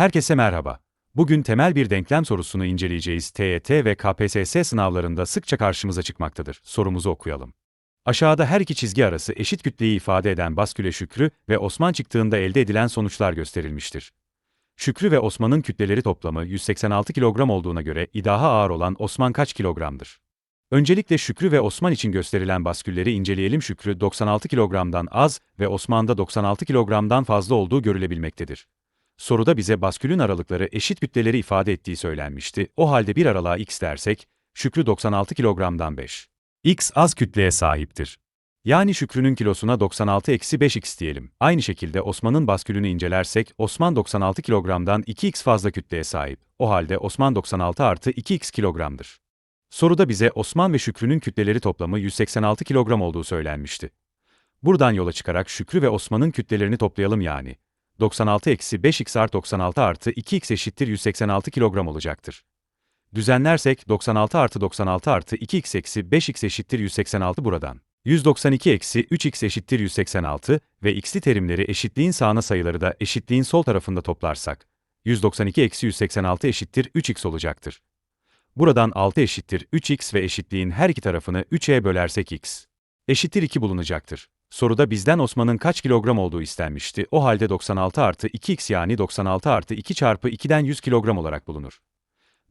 Herkese merhaba. Bugün temel bir denklem sorusunu inceleyeceğiz. TYT ve KPSS sınavlarında sıkça karşımıza çıkmaktadır. Sorumuzu okuyalım. Aşağıda her iki çizgi arası eşit kütleyi ifade eden Basküle Şükrü ve Osman çıktığında elde edilen sonuçlar gösterilmiştir. Şükrü ve Osman'ın kütleleri toplamı 186 kilogram olduğuna göre daha ağır olan Osman kaç kilogramdır? Öncelikle Şükrü ve Osman için gösterilen baskülleri inceleyelim. Şükrü 96 kilogramdan az ve Osman'da 96 kilogramdan fazla olduğu görülebilmektedir. Soruda bize baskülün aralıkları eşit kütleleri ifade ettiği söylenmişti. O halde bir aralığa x dersek, Şükrü 96 kilogramdan 5. x az kütleye sahiptir. Yani Şükrü'nün kilosuna 96 eksi 5x diyelim. Aynı şekilde Osman'ın baskülünü incelersek, Osman 96 kilogramdan 2x fazla kütleye sahip. O halde Osman 96 artı 2x kilogramdır. Soruda bize Osman ve Şükrü'nün kütleleri toplamı 186 kilogram olduğu söylenmişti. Buradan yola çıkarak Şükrü ve Osman'ın kütlelerini toplayalım yani. 96 eksi 5x artı 96 artı 2x eşittir 186 kilogram olacaktır. Düzenlersek 96 artı 96 artı 2x eksi 5x eşittir 186 buradan. 192 eksi 3x eşittir 186 ve x'li terimleri eşitliğin sağına sayıları da eşitliğin sol tarafında toplarsak, 192 eksi 186 eşittir 3x olacaktır. Buradan 6 eşittir 3x ve eşitliğin her iki tarafını 3'e bölersek x eşittir 2 bulunacaktır. Soruda bizden Osman'ın kaç kilogram olduğu istenmişti. O halde 96 artı 2x yani 96 artı 2 çarpı 2'den 100 kilogram olarak bulunur.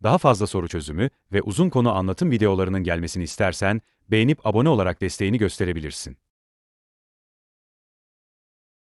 Daha fazla soru çözümü ve uzun konu anlatım videolarının gelmesini istersen, beğenip abone olarak desteğini gösterebilirsin.